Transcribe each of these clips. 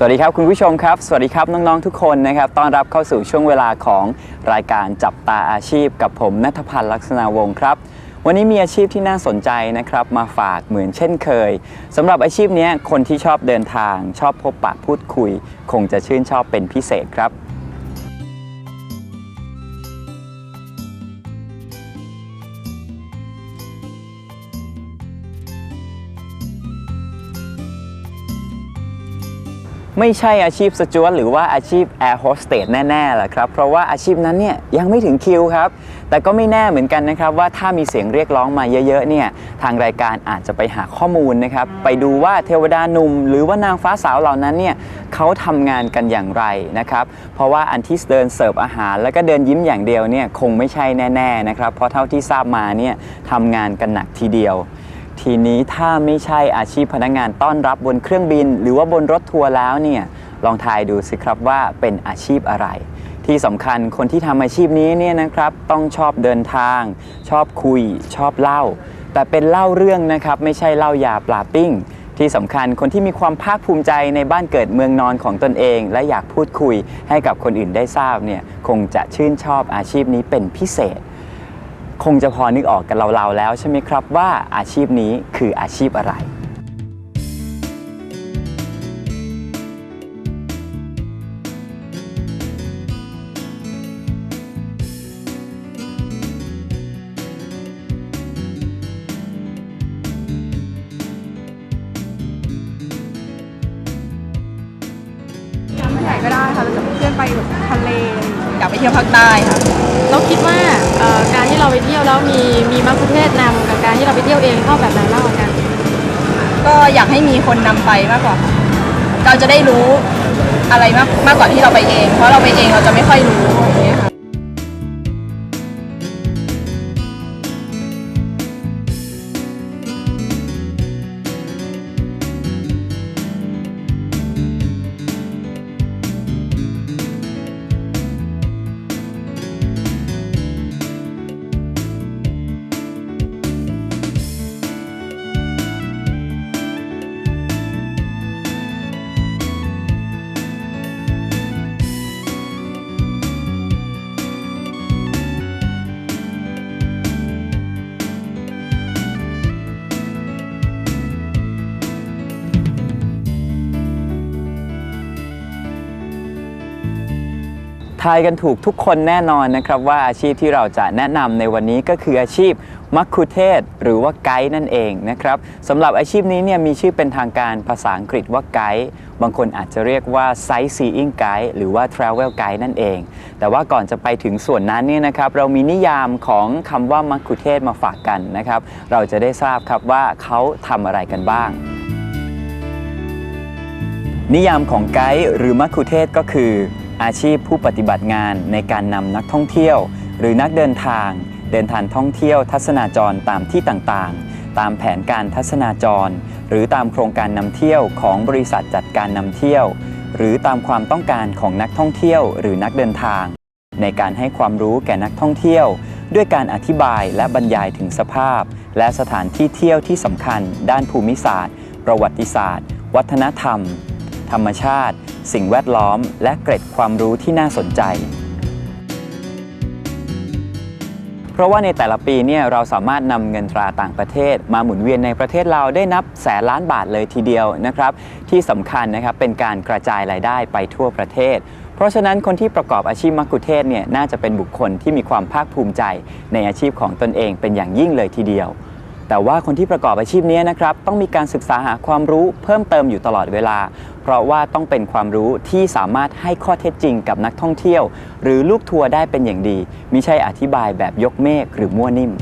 สวัสดีครับคุณผู้ชมครับ สวัสดีครับน้องๆทุกคนนะครับต้อนรับเข้าสู่ช่วงเวลาของรายการจับตาอาชีพกับผมนัทพันธ์ลักษณะวงศ์ครับ วันนี้มีอาชีพที่น่าสนใจนะครับมาฝากเหมือนเช่นเคยสำหรับอาชีพนี้คนที่ชอบเดินทาง ชอบพบปะพูดคุย คงจะชื่นชอบเป็นพิเศษครับ ไม่ใช่อาชีพสจวตหรือว่าอาชีพแอร์โฮสเตสแน่ๆแหละครับ เพราะว่าอาชีพนั้นเนี่ยยังไม่ถึงคิวครับ แต่ก็ไม่แน่เหมือนกันนะครับ ว่าถ้ามีเสียงเรียกร้องมาเยอะๆเนี่ยทางรายการอาจจะไปหาข้อมูลนะครับ ไปดูว่าเทวดาหนุ่ม หรือว่านางฟ้าสาวเหล่านั้นเนี่ยเขาทำงานกันอย่างไรนะครับ เพราะว่าอันที่เดินเสิร์ฟอาหาร แล้วก็เดินยิ้มอย่างเดียวเนี่ยคงไม่ใช่แน่ๆนะครับเพราะเท่าที่ทราบมาเนี่ยทำงานกันหนักทีเดียว ทีนี้ถ้าไม่ใช่อาชีพพนักงานต้อนรับบนเครื่องบิน หรือว่าบนรถทัวร์แล้วเนี่ยลองทายดูสิครับว่าเป็นอาชีพอะไร ที่สำคัญคนที่ทำอาชีพนี้เนี่ยนะครับ ต้องชอบเดินทาง ชอบคุย ชอบเล่า แต่เป็นเล่าเรื่องนะครับ ไม่ใช่เล่ายาปลาปิ้ง ที่สำคัญคนที่มีความภาคภูมิใจในบ้านเกิดเมืองนอนของตนเอง และอยากพูดคุยให้กับคนอื่นได้ทราบเนี่ยคงจะชื่นชอบอาชีพนี้เป็นพิเศษ คงจะพอนึกออกกันเราๆแล้วใช่ไหมครับว่าอาชีพนี้คืออาชีพอะไร ประเทศนำกับการที่เราไปเที่ยวเองชอบแบบไหนมากกว่ากัน ก็อยากให้มีคนนำไปมากกว่า เราจะได้รู้อะไรมากมากกว่าที่เราไปเอง เพราะเราไปเองเราจะไม่ค่อยรู้ ทายกันถูกทุกคนแน่นอนนะครับว่าอาชีพที่เราจะแนะนำในวันนี้ก็คืออาชีพมัคคุเทศหรือว่าไกด์นั่นเองนะครับสำหรับอาชีพนี้เนี่ยมีชื่อเป็นทางการภาษาอังกฤษว่าไกด์บางคนอาจจะเรียกว่า sightseeing guide หรือว่า travel guide นั่นเอง แต่ว่าก่อนจะไปถึงส่วนนั้นเนี่ยนะครับเรามีนิยามของคำว่ามัคคุเทศมาฝากกันนะครับเราจะได้ทราบครับว่าเขาทำอะไรกันบ้าง นิยามของไกด์หรือมัคคุเทศก็คือ อาชีพผู้ปฏิบัติงานในการนำนักท่องเที่ยว หรือนักเดินทาง เดินทางท่องเที่ยวทัศนาจรตามที่ต่างๆ ตามแผนการทัศนาจร หรือตามโครงการนำเที่ยวของบริษัทจัดการนำเที่ยว หรือตามความต้องการของนักท่องเที่ยว หรือนักเดินทาง ในการให้ความรู้แก่นักท่องเที่ยว ด้วยการอธิบายและบรรยายถึงสภาพ และสถานที่เที่ยวที่สำคัญ ด้านภูมิศาสตร์ ประวัติศาสตร์ วัฒนธรรม ธรรมชาติ สิ่งแวดล้อม และเกร็ดความรู้ที่น่าสนใจ เพราะว่าในแต่ละปีเนี่ยเราสามารถนำเงินตราต่างประเทศ มาหมุนเวียนในประเทศเราได้นับแสนล้านบาทเลยทีเดียวนะครับ ที่สำคัญนะครับเป็นการกระจายรายได้ไปทั่วประเทศ เพราะฉะนั้นคนที่ประกอบอาชีพมักคุเทศเนี่ยน่าจะเป็นบุคคลที่มีความภาคภูมิใจ ในอาชีพของตนเองเป็นอย่างยิ่งเลยทีเดียว แต่ว่าคนที่ประกอบอาชีพนี้นะครับต้องมีการศึกษาหาความรู้เพิ่มเติมอยู่ตลอดเวลา เพราะว่าต้องเป็นความรู้ที่สามารถให้ข้อเท็จจริงกับนักท่องเที่ยว หรือลูกทัวร์ได้เป็นอย่างดีมิใช่อธิบายแบบยกเมฆหรือมั่วนิ่ม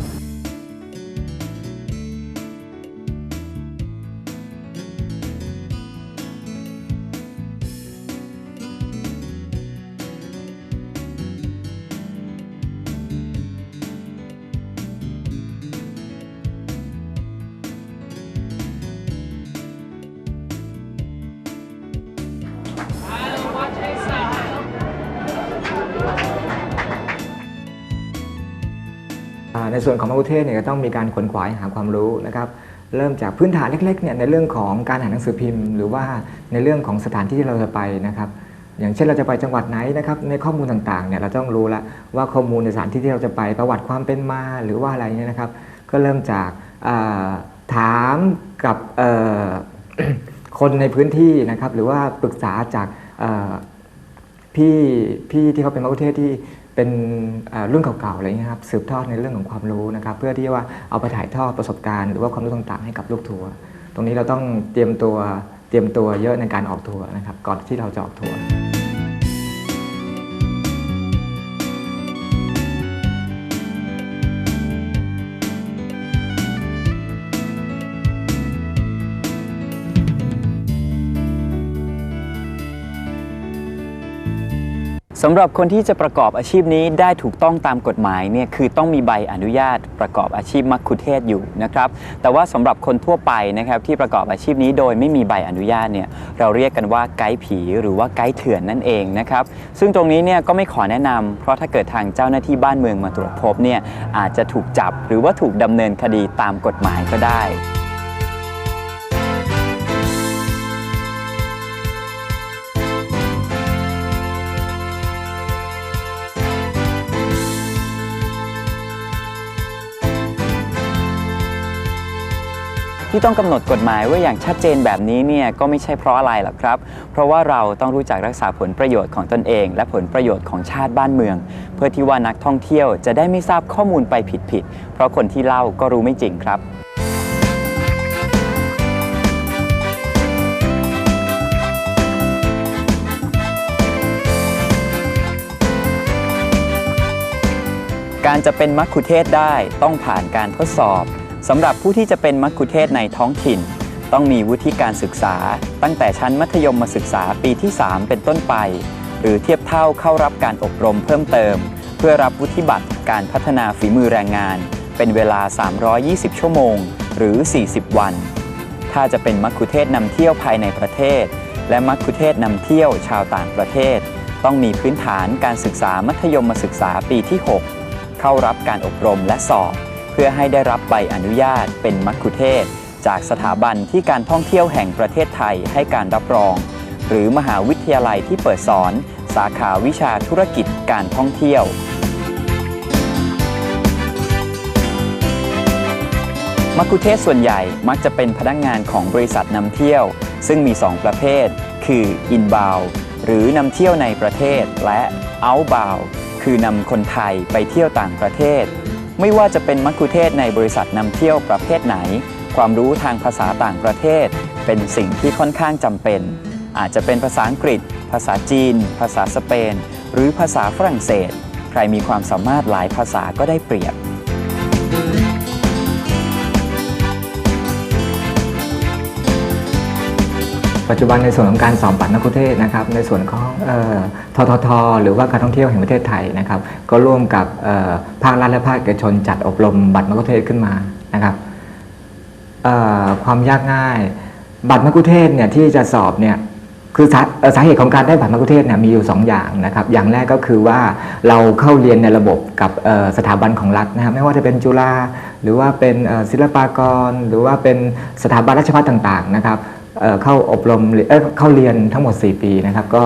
ในส่วนของมะกุเทศเนี่ยก็ต้องมีการขวนขวายหาความรู้นะครับเริ่มจากพื้นฐานเล็กๆเนี่ยในเรื่องของการอ่านหนังสือพิมพ์ หรือว่าในเรื่องของสถานที่ที่เราจะไปนะครับอย่างเช่นเราจะไปจังหวัดไหนนะครับในข้อมูลต่างๆเนี่ยเราต้องรู้ล้วว่าข้อมูลในสถานที่ที่เราจะไปประวัติความเป็นมาหรือว่าอะไรเนี่ยนะครับ ก็เริ่มจากถามกับคนในพื้นที่นะครับหรือว่าปรึกษาจากพี่พี่ที่เขาเป็นมะกุเทศที่ เป็นเอ่อรุ่นเก่าๆอะไรเงี้ยครับสืบทอดในเรื่องของความรู้นะครับ เพื่อที่ว่าเอาไปถ่ายทอดประสบการณ์หรือว่าความรู้ต่างๆให้กับลูกทัวร์ตรงนี้เราต้องเตรียมตัวเตรียมตัวเยอะในการออกทัวร์นะครับ ก่อนที่เราจะออกทัวร์ สำหรับคนที่จะประกอบอาชีพนี้ได้ถูกต้องตามกฎหมายเนี่ยคือต้องมีใบอนุญาตประกอบอาชีพมัคคุเทศก์อยู่นะครับแต่ว่าสำหรับคนทั่วไปนะครับที่ประกอบอาชีพนี้โดยไม่มีใบอนุญาตเนี่ยเราเรียกกันว่าไกด์ผีหรือว่าไกด์เถื่อนนั่นเองนะครับซึ่งตรงนี้เนี่ยก็ไม่ขอแนะนำเพราะถ้าเกิดทางเจ้าหน้าที่บ้านเมืองมาตรวจพบเนี่ยอาจจะถูกจับหรือว่าถูกดำเนินคดีตามกฎหมายก็ได้ ที่ต้องกำหนดกฎหมายไว้อย่างชัดเจนแบบนี้เนี่ยก็ไม่ใช่เพราะอะไรหรอกครับ เพราะว่าเราต้องรู้จักรักษาผลประโยชน์ของตนเอง และผลประโยชน์ของชาติบ้านเมือง เพื่อที่ว่านักท่องเที่ยวจะได้ไม่ทราบข้อมูลไปผิดๆเพราะคนที่เล่าก็รู้ไม่จริงครับการจะเป็นมัคคุเทศได้ต้องผ่านการทดสอบ สำหรับผู้ที่จะเป็นมัคคุเทศก์ในท้องถิ่น ต้องมีวุฒิการศึกษา ตั้งแต่ชั้นมัธยมศึกษาปีที่ 3 เป็นต้นไป หรือเทียบเท่าเข้ารับการอบรมเพิ่มเติม เพื่อรับวุฒิบัตรการพัฒนาฝีมือแรงงาน เป็นเวลา 320 ชั่วโมง หรือ 40 วัน ถ้าจะเป็นมัคคุเทศก์นำเที่ยวภายในประเทศ และมัคคุเทศก์นำเที่ยวชาวต่างประเทศ ต้องมีพื้นฐานการศึกษามัธยมศึกษาปีที่ 6 เข้ารับการอบรมและสอบ พื่อให้ได้รับใบอนุญาตเป็นมัคคุเทศจากสถาบันที่การท่องเที่ยวแห่งประเทศไทยให้การรับรอง หรือมหาวิทยาลัยที่เปิดสอน สาขาวิชาธุรกิจการท่องเที่ยว มัคคุเทศส่วนใหญ่มักจะเป็นพนักงานของบริษัทนำเที่ยว ซึ่งมี 2 ประเภท คือ inbound หรือนำเที่ยวในประเทศและ outbound คือนำคนไทยไปเที่ยวต่างประเทศ ไม่ว่าจะเป็นมัคคุเทศก์ในบริษัทนำเที่ยวประเภทไหน ความรู้ทางภาษาต่างประเทศ เป็นสิ่งที่ค่อนข้างจำเป็น อาจจะเป็นภาษาอังกฤษ ภาษาจีน ภาษาสเปน หรือภาษาฝรั่งเศส ใครมีความสามารถหลายภาษาก็ได้เปรียบ ปัจจุบันในส่วนของการสอบบัตรนักคุเทศนะครับในส่วนของออททท หรือว่าการท่องเที่ยวแห่งประเทศไทยนะครับก็ร่วมกับภาครัฐและภาคเอกชนจัดอบรมบัตรนักคุเทศขึ้นมานะครับความยากง่าย บัตรนักคุเทศเนี่ยที่จะสอบเนี่ยคือสาเอ่อสาเหตุของการได้บัตรนักคุเทศเนี่ยมีอยู่ 2 อย่างนะครับ อย่างแรกก็คือว่าเราเข้าเรียนในระบบกับสถาบันของรัฐนะครับไม่ว่าจะเป็นจุฬาหรือว่าเป็นศิลปากร หรือว่าเป็นสถาบันราชภัฏต่างๆนะครับ เข้าอบรมหรือเอ้ยเข้าเรียนทั้งหมด 4 ปีนะครับก็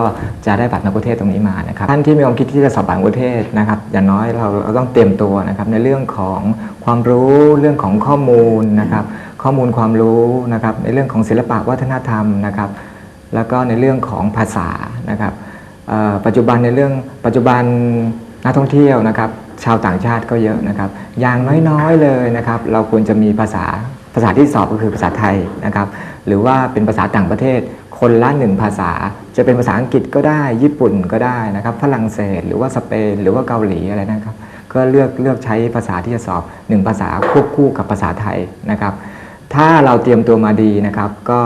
จะได้บัตรนักกุเทศตรงนี้มานะครับท่านที่มีความคิดที่จะสอบบัตรนักกุเทศนะครับอย่างน้อยเราเราต้องเตรียมตัวนะครับในเรื่องของความรู้เรื่องของข้อมูลนะครับข้อมูลความรู้นะครับในเรื่องของศิลปะวัฒนธรรมนะครับแล้วก็ในเรื่องของภาษานะครับปัจจุบันในเรื่องปัจจุบันนักท่องเที่ยวนะครับชาวต่างชาติก็เยอะนะครับอย่างน้อยๆเลยนะครับเราควรจะมีภาษา ภาษาที่สอบก็คือภาษาไทยนะครับ หรือว่าเป็นภาษาต่างประเทศ คนละหนึ่งภาษา จะเป็นภาษาอังกฤษก็ได้ ญี่ปุ่นก็ได้นะครับ ฝรั่งเศส หรือว่าสเปน หรือว่าเกาหลีอะไรนะครับ ก็เลือกเลือกใช้ภาษาที่จะสอบหนึ่งภาษาควบคู่กับภาษาไทยนะครับ ถ้าเราเตรียมตัวมาดีนะครับ ก็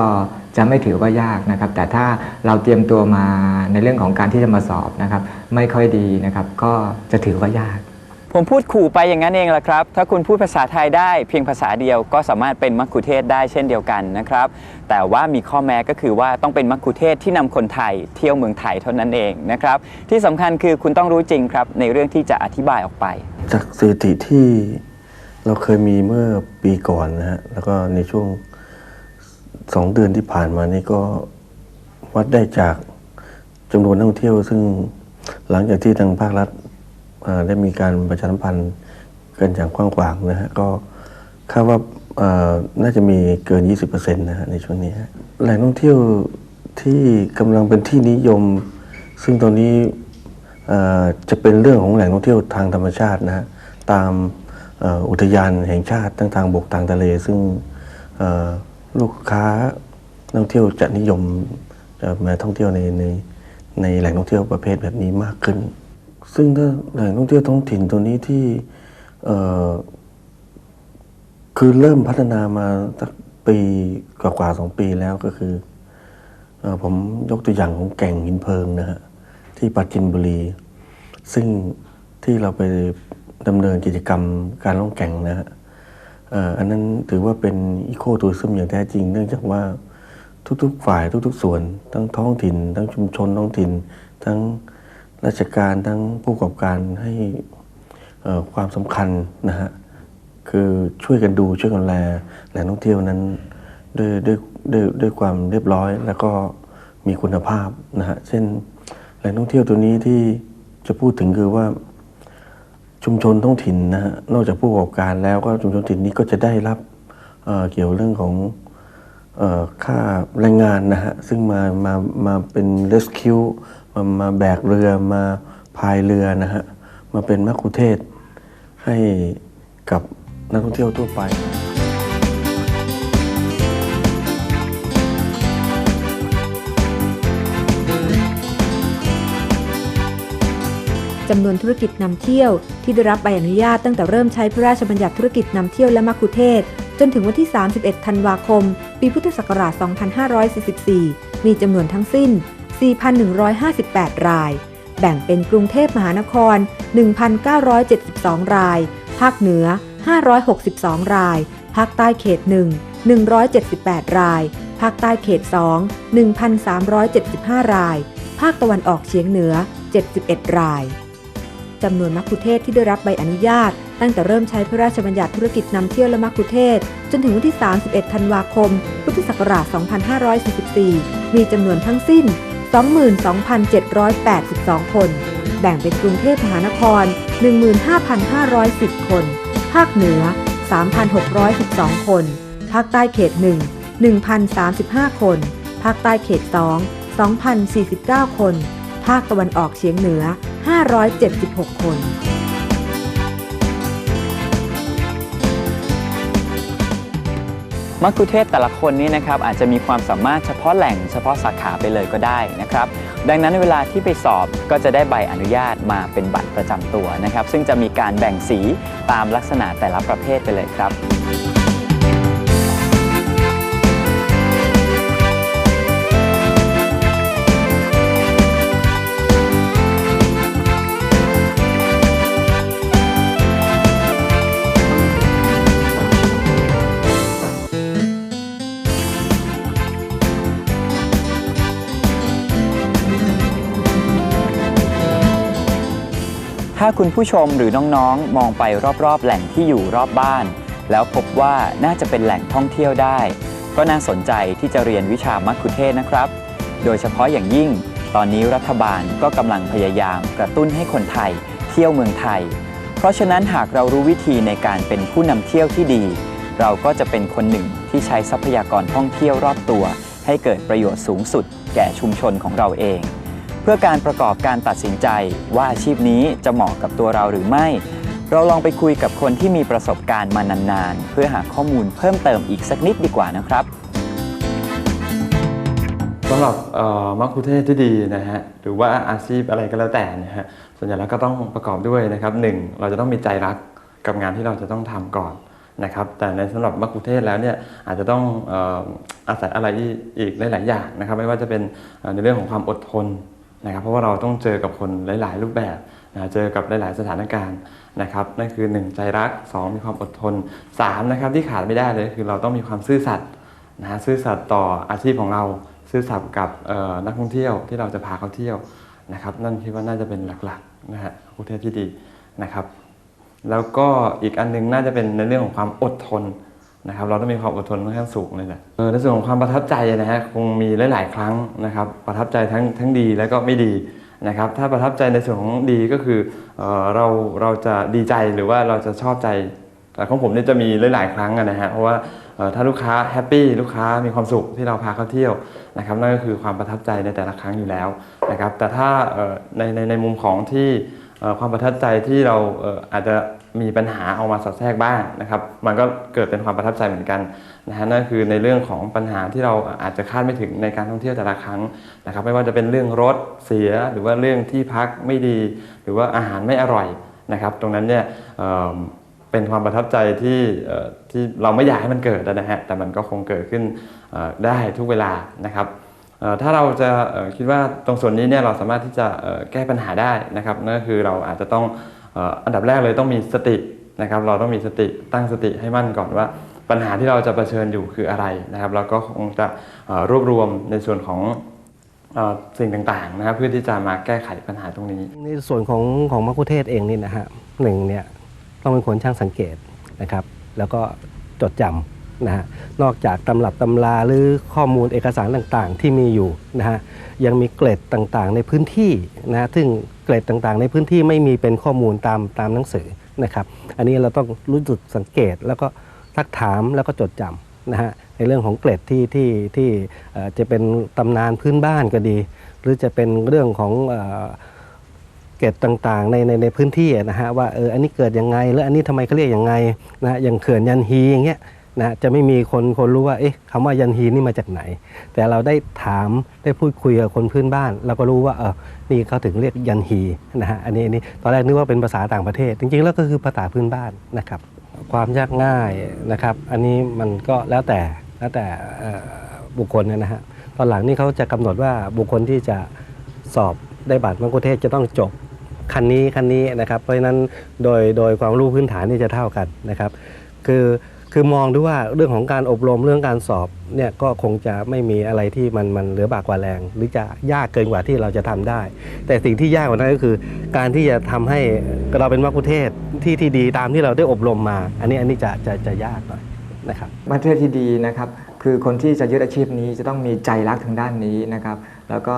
จะไม่ถือว่ายากนะครับ แต่ถ้าเราเตรียมตัวมาในเรื่องของการที่จะมาสอบนะครับ ไม่ค่อยดีนะครับ ก็จะถือว่ายาก ผมพูดขู่ไปอย่างนั้นเองแหละครับ ถ้าคุณพูดภาษาไทยได้เพียงภาษาเดียวก็สามารถเป็นมัคคุเทศได้เช่นเดียวกันนะครับ แต่ว่ามีข้อแม้ก็คือว่าต้องเป็นมัคคุเทศที่นำคนไทยเที่ยวเมืองไทยเท่านั้นเองนะครับ ที่สำคัญคือคุณต้องรู้จริงครับในเรื่องที่จะอธิบายออกไป จากสถิติที่เราเคยมีเมื่อปีก่อนนะฮะแล้วก็ในช่วงสองเดือนที่ผ่านมานี่ก็วัดได้จากจำนวนนักท่องเที่ยว ซึ่งหลังจากที่ทางภาครัฐ ได้มีการประชาสัมพันธ์กันอย่างกว้างขวางนะฮะก็คาดว่าน่าจะมีเกิน 20%นะฮะในช่วงนี้แหล่งท่องเที่ยวที่กำลังเป็นที่นิยม ซึ่งตอนนี้จะเป็นเรื่องของแหล่งท่องเที่ยวทางธรรมชาตินะฮะตามอุทยานแห่งชาติทั้งทางบกทางทะเล ซึ่งลูกค้านักท่องเที่ยวจะนิยมมาท่องเที่ยวในในในแหล่งท่องเที่ยวประเภทแบบนี้มากขึ้น ซึ่งถ้าแหล่งท่องเที่ยวท้องถิ่นตัวนี้ที่เคือเริ่มพัฒนามาสักปีกว่าๆสองปีแล้วก็คืออผมยกตัวอย่างของแก่งหินเพลิงนะฮะที่ปราจินบุรี ซึ่งที่เราไปดำเนินกิจกรรมการล่องแก่งนะฮะอันนั้นถือว่าเป็นอีโคทัวริซึมอย่างแท้จริง เนื่องจากว่าทุกๆ ฝ่ายทุก ๆ ส่วน ทั้งท้องถิ่น ทั้งชุมชนท้องถิ่น ทั้ง ราชการทั้งผู้ประกอบการให้ความสำคัญนะฮะคือช่วยกันดูช่วยกันแลแหล่งท่องเที่ยวนั้นด้วยด้วยด้วยด้วยความเรียบร้อย แล้วก็มีคุณภาพนะฮะเช่นแหล่งท่องเที่ยวตัวนี้ที่จะพูดถึงคือว่าชุมชนท้องถิ่นนะฮะนอกจากผู้ประกอบการแล้วก็ชุมชนถิ่นนี้ก็จะได้รับเเกี่ยวเรื่องของค่าแรงงานนะฮะซึ่งมามามาเป็นเรสคิว มามาแบกเรือมาพายเรือนะฮะ มาเป็นมัคคุเทศก์ให้กับนักท่องเที่ยวทั่วไป จำนวนธุรกิจนำเที่ยวที่ได้รับใบอนุญาตตั้งแต่เริ่มใช้พระราชบัญญัติธุรกิจนำเที่ยวและมัคคุเทศก์จนถึงวันที่ 31 ธันวาคม ปีพุทธศักราช 2544 มีจำนวนทั้งสิ้น 4,158 ราย แบ่งเป็นกรุงเทพมหานคร 1,972 ราย ภาคเหนือ 562 ราย ภาคใต้เขต 1 178 ราย ภาคใต้เขต 2 1,375 ราย ภาคตะวันออกเฉียงเหนือ 71 รายจำนวนมัคคุเทศที่ได้รับใบอนุญาต ตั้งแต่เริ่มใช้พระราชบัญญัติธุรกิจนำเที่ยวและมัคคุเทศ จนถึงวันที่ 31 ธันวาคม พุทธศักราช 2544 มีจำนวนทั้งสิ้น 22,782 คน แบ่งเป็นกรุงเทพมหานคร 15,510 คน ภาคเหนือ 3,612 คน ภาคใต้เขต 1 1,035 คน ภาคใต้เขต 2 2,049 คน ภาคตะวันออกเฉียงเหนือ 576 คน มักคุเทศก์แต่ละคนนี้นะครับอาจจะมีความสามารถเฉพาะแหล่งเฉพาะสาขาไปเลยก็ได้นะครับดังนั้นเวลาที่ไปสอบก็จะได้ใบอนุญาตมาเป็นบัตรประจำตัวนะครับ ซึ่งจะมีการแบ่งสีตามลักษณะแต่ละประเภทไปเลยครับ ถ้าคุณผู้ชมหรือน้องๆ มองไปรอบๆ แหล่งที่อยู่รอบบ้าน แล้วพบว่าน่าจะเป็นแหล่งท่องเที่ยวได้ ก็น่าสนใจที่จะเรียนวิชามัคคุเทศนะครับ โดยเฉพาะอย่างยิ่ง ตอนนี้รัฐบาลก็กำลังพยายามกระตุ้นให้คนไทย เที่ยวเมืองไทย เพราะฉะนั้นหากเรารู้วิธีในการเป็นผู้นำเที่ยวที่ดี เราก็จะเป็นคนหนึ่งที่ใช้ทรัพยากรท่องเที่ยวรอบตัว ให้เกิดประโยชน์สูงสุด แก่ชุมชนของเราเอง เพื่อการประกอบการตัดสินใจว่าอาชีพนี้จะเหมาะกับตัวเราหรือไม่ เราลองไปคุยกับคนที่มีประสบการณ์มานานๆ เพื่อหาข้อมูลเพิ่มเติมอีกสักนิดดีกว่านะครับสำหรับมัคคุเทศก์ที่ดีนะฮะหรือว่าอาชีพอะไรก็แล้วแต่นะฮะส่วนใหญ่แล้วก็ต้องประกอบด้วยนะครับหนึ่งเราจะต้องมีใจรักกับงานที่เราจะต้องทำก่อนนะครับแต่ในสำหรับมัคคุเทศก์แล้วเนี่ยอาจจะต้องอออาศัยอะไรอีกหลาย ๆ อย่างนะครับไม่ว่าจะเป็นในเรื่องของความอดทน นะครับเพราะว่าเราต้องเจอกับคนหลาย ๆ รูปแบบนะเจอกับหลาย ๆ สถานการณ์นะครับนั่นคือหนึ่งใจรักสองมีความอดทนสามนะครับที่ขาดไม่ได้เลยคือเราต้องมีความซื่อสัตย์นะซื่อสัตย์ต่ออาชีพของเราซื่อสัตย์กับนักท่องเที่ยวที่เราจะพาเขาเที่ยวนะครับนั่นคิดว่าน่าจะเป็นหลักๆนะฮะประเทศที่ดีนะครับ แล้วก็อีกอันหนึงน่าจะเป็นในเรื่องของความอดทน นะครับเราต้องมีความอดทนค่อนข้างสูงเลยแหละเออในส่วนของความประทับใจนะฮะคงมีหลาย ๆ ครั้งนะครับ ประทับใจทั้งทั้งดีและก็ไม่ดีนะครับ ถ้าประทับใจในส่วนของดีก็คือเออเราเราจะดีใจหรือว่าเราจะชอบใจ แต่ของผมเนี่ยจะมีหลาย ๆ ครั้งนะฮะเพราะว่าถ้าลูกค้าแฮปปี้ลูกค้ามีความสุขที่เราพาเขาเที่ยวนะครับนั่นก็คือความประทับใจในแต่ละครั้งอยู่แล้วนะครับแต่ถ้าในในในมุมของที่ความประทับใจที่เราอาจจะ มีปัญหาเอามาสอดแทรกบ้างนะครับ มันก็เกิดเป็นความประทับใจเหมือนกันนะฮะนั่นคือในเรื่องของปัญหาที่เราอาจจะคาดไม่ถึงในการท่องเที่ยวแต่ละครั้งนะครับ ไม่ว่าจะเป็นเรื่องรถเสียหรือว่าเรื่องที่พักไม่ดี หรือว่าอาหารไม่อร่อยนะครับ ตรงนั้นเนี่ยเเป็นความประทับใจที่ที่เราไม่อยากให้มันเกิดนะฮะแต่มันก็คงเกิดขึ้นได้ทุกเวลานะครับถ้าเราจะคิดว่าตรงส่วนนี้เนี่ยเราสามารถที่จะแก้ปัญหาได้นะครับนั่นก็คือเราอาจจะต้อง อันดับแรกเลยต้องมีสตินะครับ เราต้องมีสติตั้งสติให้มั่นก่อนว่า ปัญหาที่เราจะเผชิญอยู่คืออะไรนะครับ แล้วก็คงจะรวบรวมในส่วนของสิ่งต่างๆนะครับเพื่อที่จะมาแก้ไขปัญหาตรงนี้ ในส่วนของของมัคคุเทศเองนี่นะฮะหนึ่งเนี่ยต้องเป็นคนช่างสังเกตนะครับ แล้วก็จดจำ นะฮะนอกจากตำรับตำราหรือข้อมูลเอกสารต่างๆ ที่มีอยู่นะฮะยังมีเกร็ดต่างๆ ในพื้นที่นะฮะซึ่งเกร็ดต่างๆ ในพื้นที่ไม่มีเป็นข้อมูลตามตามหนังสือนะครับอันนี้เราต้องรู้สึกสังเกตแล้วก็ทักถามแล้วก็จดจำนะฮะในเรื่องของเกร็ดที่ที่ที่จะเป็นตำนานพื้นบ้านก็ดี หรือจะเป็นเรื่องของเอ่อเกตต่างๆในในในพื้นที่นะฮะว่าเอออันนี้เกิดยังไง แล้วอันนี้ทำไมเขาเรียกยังไงนะฮะอย่างเขื่อนยันฮีอย่างเงี้ย นะจะไม่มีคนคนรู้ว่าเอ๊ะคำว่ายันฮีนี่มาจากไหน แต่เราได้ถามได้พูดคุยกับคนพื้นบ้านเราก็รู้ว่าเออนี่เขาถึงเรียกยันฮีนะฮะอันนี้อันนี้ตอนแรกนึกว่าเป็นภาษาต่างประเทศ จริงๆแล้วก็คือภาษาพื้นบ้านนะครับ ความยากง่ายนะครับ อันนี้มันก็แล้วแต่แล้วแต่บุคคลนะฮะตอนหลังนี่เขาจะกำหนดว่าบุคคลที่จะสอบได้บัตรมังคุเทศจะต้องจบคันนี้คันนี้นะครับ เพราะฉะนั้นโดยโดยความรู้พื้นฐานนี่จะเท่ากันนะครับ คือ คือมองดูว่าเรื่องของการอบรมเรื่องการสอบเนี่ยก็คงจะไม่มีอะไรที่มันมันเหลือบากกว่าแรง หรือจะยากเกินกว่าที่เราจะทำได้ แต่สิ่งที่ยากกว่านั้นก็คือ การที่จะทำให้เราเป็นมัคคุเทศที่ที่ดีตามที่เราได้อบรมมา อันนี้อันนี้จะจะจะยากหน่อยนะครับประเทศที่ดีนะครับคือคนที่จะยึดอาชีพนี้จะต้องมีใจรักทางด้านนี้นะครับ แล้วก็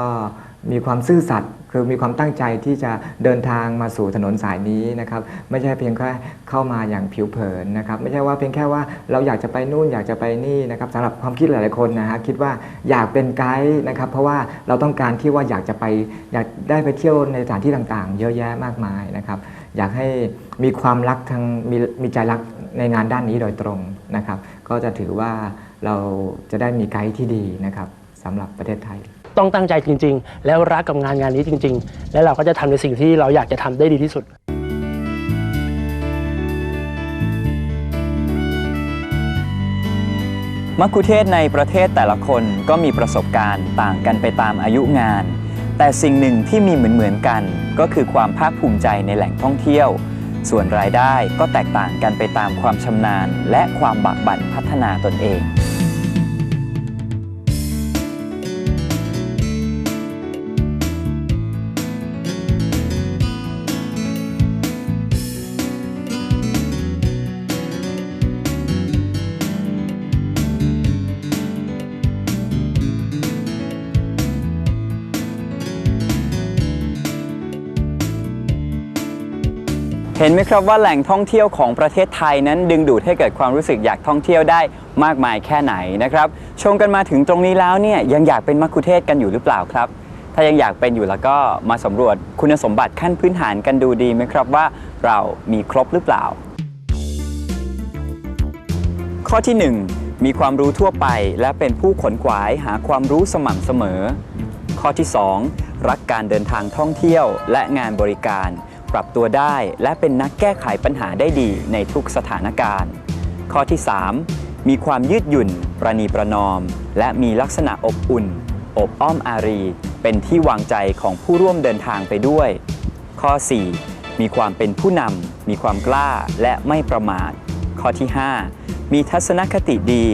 มีความซื่อสัตย์คือมีความตั้งใจที่จะเดินทางมาสู่ถนนสายนี้นะครับไม่ใช่เพียงแค่เข้ามาอย่างผิวเผินนะครับไม่ใช่ว่าเพียงแค่ว่าเราอยากจะไปนู่นอยากจะไปนี่นะครับสำหรับความคิดหลายๆคนนะฮะคิดว่าอยากเป็นไกด์นะครับเพราะว่าเราต้องการที่ว่าอยากจะไปอยากได้ไปเที่ยวในสถานที่ต่างๆ เยอะแยะมากมายนะครับอยากให้มีความรักทางมีมีใจรักในงานด้านนี้โดยตรงนะครับ ก็จะถือว่าเราจะได้มีไกด์ที่ดีนะครับสำหรับประเทศไทย ต้องตั้งใจจริง ๆ แล้วรักกับงานงานนี้จริง ๆ แล้วเราก็จะทำในสิ่งที่เราอยากจะทำได้ดีที่สุดมัคคุเทศในประเทศแต่ละคนก็มีประสบการณ์ต่างกันไปตามอายุงาน แต่สิ่งหนึ่งที่มีเหมือนเหมือนๆกัน ก็คือความภาคภูมิใจในแหล่งท่องเที่ยว ส่วนรายได้ก็แตกต่างกันไปตามความชำนาญ และความบากบั่นพัฒนาตนเอง เห็นไหมครับว่าแหล่งท่องเที่ยวของประเทศไทยนั้นดึงดูดให้เกิดความรู้สึกอยากท่องเที่ยวได้มากมายแค่ไหนนะครับชมกันมาถึงตรงนี้แล้วเนี่ยยังอยากเป็นมัคคุเทศก์กันอยู่หรือเปล่าครับ ถ้ายังอยากเป็นอยู่แล้วก็มาสำรวจคุณสมบัติขั้นพื้นฐานกันดูดีไหมครับว่าเรามีครบหรือเปล่า ข้อที่ 1 มีความรู้ทั่วไปและเป็นผู้ขนขวายหาความรู้สม่ำเสมอ ข้อที่ 2 รักการเดินทางท่องเที่ยวและงานบริการ ปรับตัวได้ และเป็นนักแก้ไขปัญหาได้ดีในทุกสถานการณ์ ข้อที่ 3 มีความยืดหยุ่น ประนีประนอม และมีลักษณะอบอุ่น อบอ้อมอารี เป็นที่วางใจของผู้ร่วมเดินทางไปด้วย ข้อ 4 มีความเป็นผู้นำมีความกล้าและไม่ประมาท ข้อที่ 5 มีทัศนคติดี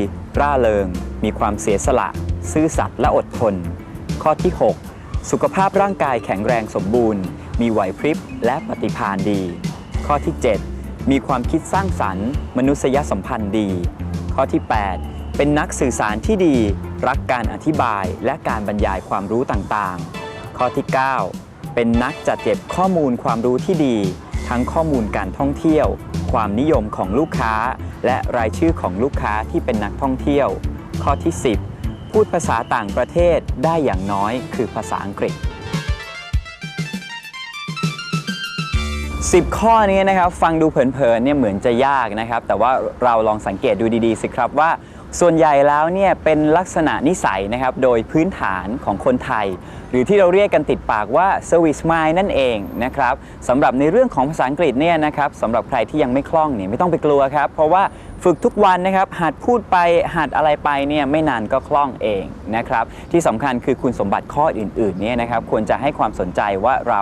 ร่าเริง มีความเสียสละ ซื่อสัตย์และอดทน ข้อที่ 6 สุขภาพร่างกายแข็งแรงสมบูรณ์ มีไหวพริบและปฏิภาณดี ข้อที่มีความคิดสร้างสรรค์ มนุษยสัมพันธ์ดี ข้อที่ 8 เป็นนักสื่อสารที่ดี รักการอธิบายและการบรรยายความรู้ต่างๆ ข้อที่ 9 เป็นนักจัดเก็บข้อมูลความรู้ที่ดี ทั้งข้อมูลการท่องเที่ยว ความนิยมของลูกค้า และรายชื่อของลูกค้าที่เป็นนักท่องเที่ยว ข้อที่ 10 พูดภาษาต่างประเทศได้อย่างน้อยคือภาษาอังกฤษ 10 ข้อนี้นะครับฟังดูเผินๆเนี่ยเหมือนจะยากนะครับ แต่ว่าเราลองสังเกตดูดีๆสิครับว่า ส่วนใหญ่แล้วเนี่ยเป็นลักษณะนิสัยนะครับโดยพื้นฐานของคนไทย หรือที่เราเรียกกันติดปากว่า service mind นั่นเองนะครับสำหรับในเรื่องของภาษาอังกฤษเนี่ยนะครับสำหรับใครที่ยังไม่คล่องเนี่ยไม่ต้องไปกลัวครับ เพราะว่าฝึกทุกวันนะครับหัดพูดไปหัดอะไรไปเนี่ยไม่นานก็คล่องเองนะครับที่สำคัญคือคุณสมบัติข้ออื่นๆเนี่ยนะครับควรจะให้ความสนใจว่าเรา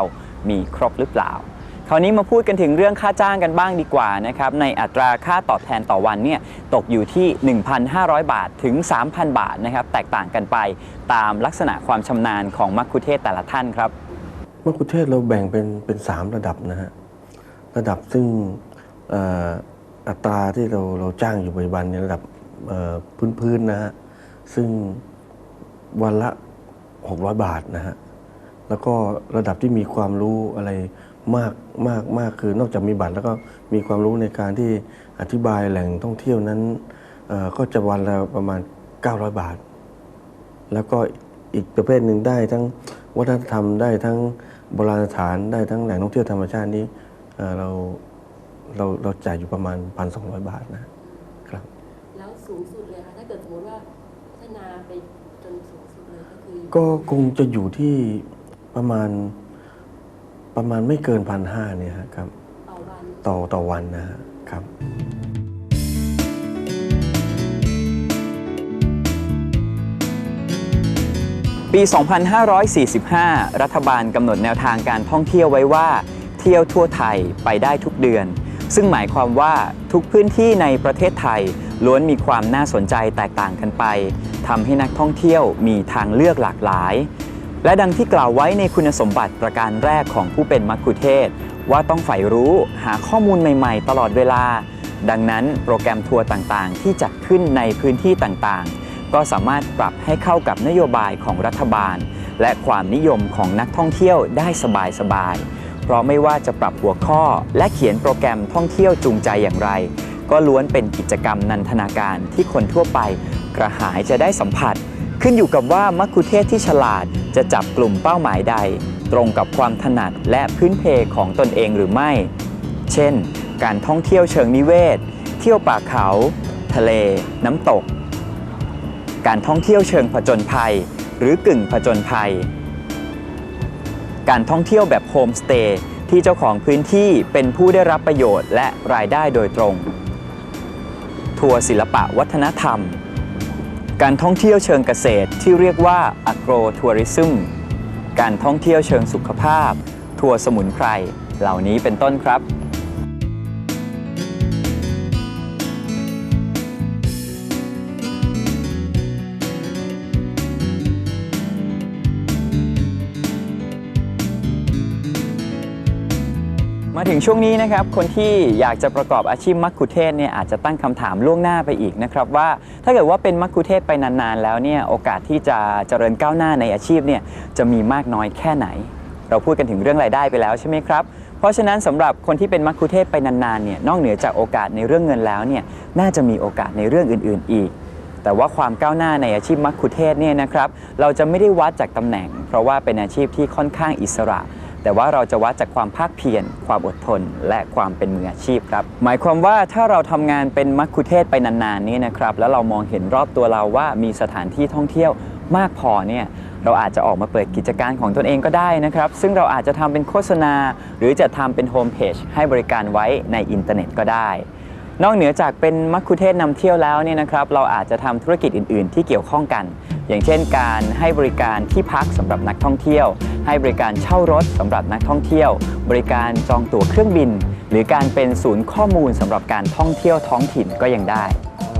มีครบหรือเปล่า คราวนี้มาพูดกันถึงเรื่องค่าจ้างกันบ้างดีกว่านะครับในอัตราค่าตอบแทนต่อวันเนี่ยตกอยู่ที่ 1,500 บาทถึง 3,000 บาทนะครับแตกต่างกันไปตามลักษณะความชำนาญของมัคคุเทศก์แต่ละท่านครับมะคุเทศเราแบ่งเป็นเป็นสามระดับนะฮะระดับซึ่งอัตราที่เราเราจ้างอยู่ปัจจุบันเนี่ยระดับพื้นๆนะฮะซึ่งวันละ 600 บาทนะฮะแล้วก็ระดับที่มีความรู้อะไร มากมากมากคือนอกจากมีบัตรแล้วก็มีความรู้ในการที่อธิบายแหล่งท่องเที่ยวนั้นเอ่อก็จะวันละประมาณ 900 บาท แล้วก็อีกประเภทหนึ่งได้ทั้งวัฒนธรรมได้ทั้งโบราณสถานได้ทั้งแหล่งท่องเที่ยวธรรมชาตินี้เอ่อเราเราเราจ่ายอยู่ประมาณ 1,200 บาทนะครับ แล้วสูงสุดเลยค่ะถ้าเกิดสมมติว่าพัฒนาไปจนสูงสุดเลยก็คือ ก็คงจะอยู่ที่ประมาณ ประมาณไม่เกินพันห้าเนี่ยฮะครับต่อวันต่อต่อวันนะฮะครับปี 2545 รัฐบาลกำหนดแนวทางการท่องเที่ยวไว้ว่า เที่ยวทั่วไทยไปได้ทุกเดือน ซึ่งหมายความว่าทุกพื้นที่ในประเทศไทย ล้วนมีความน่าสนใจแตกต่างกันไปทำให้นักท่องเที่ยวมีทางเลือกหลากหลาย และดังที่กล่าวไว้ในคุณสมบัติประการแรกของผู้เป็นมัคคุเทศ ว่าต้องใฝ่รู้หาข้อมูลใหม่ๆ ตลอดเวลา ดังนั้นโปรแกรมทัวร์ต่างๆ ที่จัดขึ้นในพื้นที่ต่างๆ ก็สามารถปรับให้เข้ากับนโยบายของรัฐบาล และความนิยมของนักท่องเที่ยวได้สบายๆเพราะไม่ว่าจะปรับหัวข้อ และเขียนโปรแกรมท่องเที่ยวจูงใจอย่างไร ก็ล้วนเป็นกิจกรรมนันทนาการที่คนทั่วไป กระหายจะได้สัมผัส ขึ้นอยู่กับว่ามัคคุเทศที่ฉลาดจะจับกลุ่มเป้าหมายใด ตรงกับความถนัดและพื้นเพของตนเองหรือไม่ เช่น การท่องเที่ยวเชิงนิเวศ เที่ยวป่าเขา ทะเล น้ำตก การท่องเที่ยวเชิงผจญภัย หรือกึ่งผจญภัย การท่องเที่ยวแบบโฮมสเตย์ที่เจ้าของพื้นที่เป็นผู้ได้รับประโยชน์และรายได้โดยตรง ทัวร์ศิลปะวัฒนธรรม การท่องเที่ยวเชิงเกษตรที่เรียกว่า agro tourism การท่องเที่ยวเชิงสุขภาพ ทัวร์สมุนไพร เหล่านี้เป็นต้นครับ มาถึงช่วงนี้นะครับ คนที่อยากจะประกอบอาชีพมัคคุเทศก์เนี่ยอาจจะตั้งคำถามล่วงหน้าไปอีกนะครับว่าถ้าเกิดว่าเป็นมัคคุเทศก์ไปนานๆ แล้วเนี่ยโอกาสที่จะเจริญก้าวหน้าในอาชีพเนี่ยจะมีมากน้อยแค่ไหน เราพูดกันถึงเรื่องรายได้ไปแล้วใช่ไหมครับเพราะฉะนั้นสำหรับคนที่เป็นมัคคุเทศก์ไปนานๆเนี่ยนอกเหนือจากโอกาสในเรื่องเงินแล้วเนี่ยน่าจะมีโอกาสในเรื่องอื่น ๆ อีกแต่ว่าความก้าวหน้าในอาชีพมัคคุเทศก์เนี่ยนะครับเราจะไม่ได้วัดจากตำแหน่ง เพราะว่าเป็นอาชีพที่ค่อนข้างอิสระ แต่ว่าเราจะวัดจากความภาคเพียรความอดทน และความเป็นมืออาชีพครับ หมายความว่าถ้าเราทำงานเป็นมัคคุเทศไปนานๆนี้นะครับ แล้วเรามองเห็นรอบตัวเราว่ามีสถานที่ท่องเที่ยวมากพอเนี่ยเราอาจจะออกมาเปิดกิจการของตนเองก็ได้นะครับ ซึ่งเราอาจจะทำเป็นโฆษณา หรือจะทำเป็นโฮมเพจให้บริการไว้ในอินเทอร์เน็ตก็ได้นอกเหนือจากเป็นมัคคุเทศก์นำเที่ยวแล้วเนี่ยนะครับ เราอาจจะทำธุรกิจอื่น ๆ ที่เกี่ยวข้องกัน อย่างเช่นการให้บริการที่พักสำหรับนักท่องเที่ยว ให้บริการเช่ารถสำหรับนักท่องเที่ยว บริการจองตั๋วเครื่องบิน หรือการเป็นศูนย์ข้อมูลสำหรับการท่องเที่ยวท้องถิ่นก็ยังได้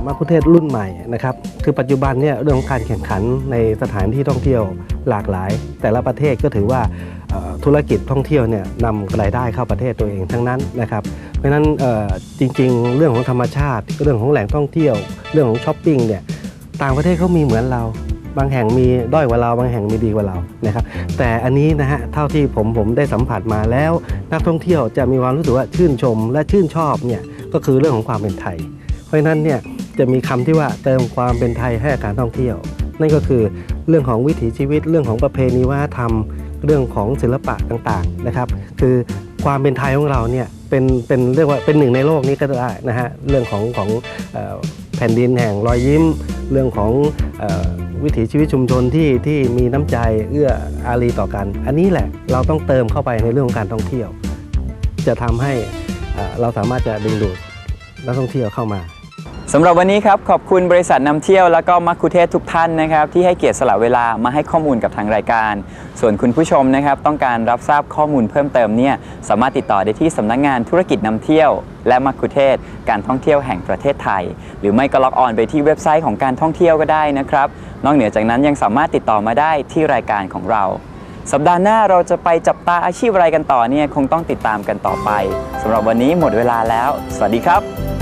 มัคุเทศรุ่นใหม่นะครับคือปัจจุบันเนี่ยเรื่องของการแข่งขันในสถานที่ท่องเที่ยวหลากหลาย แต่ละประเทศก็ถือว่าธุรกิจท่องเที่ยวเนี่ยนำรายได้เข้าประเทศตัวเองทั้งนั้นนะครับเพราะฉะนั้นจริงๆ เรื่องของธรรมชาติ เรื่องของแหล่งท่องเที่ยว เรื่องของช้อปปิ้งเนี่ยต่างประเทศเขามีเหมือนเรา บางแห่งมีด้อยกว่าเรา บางแห่งมีดีกว่าเรานะครับ แต่อันนี้นะฮะเท่าที่ผมผมได้สัมผัสมาแล้ว นักท่องเที่ยวจะมีความรู้สึกว่าชื่นชม และชื่นชอบเนี่ยก็คือเรื่องของความเป็นไทย เพราะฉะนั้นเนี่ยจะมีคำที่ว่าเติมความเป็นไทยให้กับการท่องเที่ยว นั่นก็คือเรื่องของวิถีชีวิต เรื่องของประเพณีวัฒนธรรม เรื่องของศิลปะต่างๆนะครับ คือความเป็นไทยของเราเนี่ยเป็นเป็นเรียกว่าเป็นหนึ่งในโลกนี้ก็ได้นะฮะเรื่องของของเอ่อแผ่นดินแห่งรอยยิ้ม เรื่องของออวิถีชีวิตชุมชนที่ที่มีน้ำใจเอื้ออารีต่อกัน อันนี้แหละเราต้องเติมเข้าไปในเรื่องของการท่องเที่ยว จะทำให้เราสามารถจะดึงดูดนักท่องเที่ยวเข้ามา สำหรับวันนี้ครับขอบคุณบริษัทนำเที่ยวแล้วก็มัคคุเทศทุกท่านนะครับ ที่ให้เกียรติสละเวลามาให้ข้อมูลกับทางรายการ ส่วนคุณผู้ชมนะครับ ต้องการรับทราบข้อมูลเพิ่มเติมเนี่ยสามารถติดต่อได้ที่สำนักงานธุรกิจนำเที่ยว และมัคคุเทศก์การท่องเที่ยวแห่งประเทศไทย หรือไม่ก็ล็อกออนไปที่เว็บไซต์ของการท่องเที่ยวก็ได้นะครับ นอกเหนือจากนั้นยังสามารถติดต่อมาได้ที่รายการของเรา สัปดาห์หน้าเราจะไปจับตาอาชีพอะไรกันต่อเนี่ยคงต้องติดตามกันต่อไปสำหรับวันนี้หมดเวลาแล้ว สวัสดีครับ